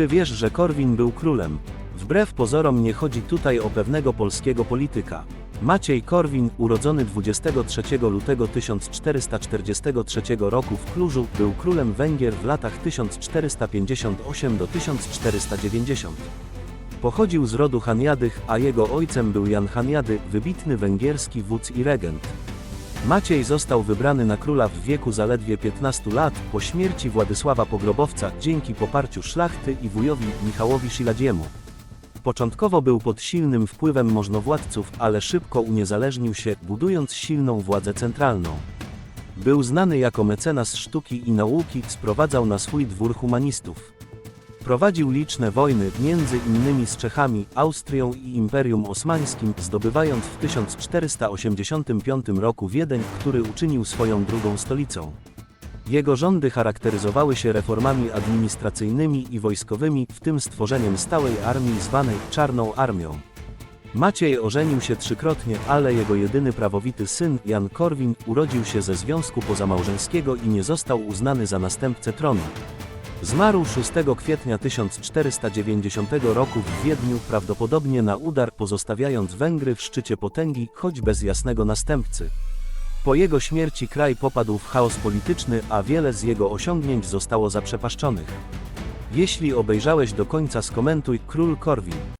Czy wiesz, że Korwin był królem? Wbrew pozorom nie chodzi tutaj o pewnego polskiego polityka. Maciej Korwin, urodzony 23 lutego 1443 roku w Klużu, był królem Węgier w latach 1458 do 1490. Pochodził z rodu Haniadych, a jego ojcem był Jan Haniady, wybitny węgierski wódz i regent. Maciej został wybrany na króla w wieku zaledwie 15 lat, po śmierci Władysława Pogrobowca, dzięki poparciu szlachty i wujowi Michałowi Sziladziemu. Początkowo był pod silnym wpływem możnowładców, ale szybko uniezależnił się, budując silną władzę centralną. Był znany jako mecenas sztuki i nauki, sprowadzał na swój dwór humanistów. Prowadził liczne wojny, między innymi z Czechami, Austrią i Imperium Osmańskim, zdobywając w 1485 roku Wiedeń, który uczynił swoją drugą stolicą. Jego rządy charakteryzowały się reformami administracyjnymi i wojskowymi, w tym stworzeniem stałej armii zwanej Czarną Armią. Maciej ożenił się trzykrotnie, ale jego jedyny prawowity syn, Jan Korwin, urodził się ze związku pozamałżeńskiego i nie został uznany za następcę tronu. Zmarł 6 kwietnia 1490 roku w Wiedniu, prawdopodobnie na udar, pozostawiając Węgry w szczycie potęgi, choć bez jasnego następcy. Po jego śmierci kraj popadł w chaos polityczny, a wiele z jego osiągnięć zostało zaprzepaszczonych. Jeśli obejrzałeś do końca skomentuj Król Korwin.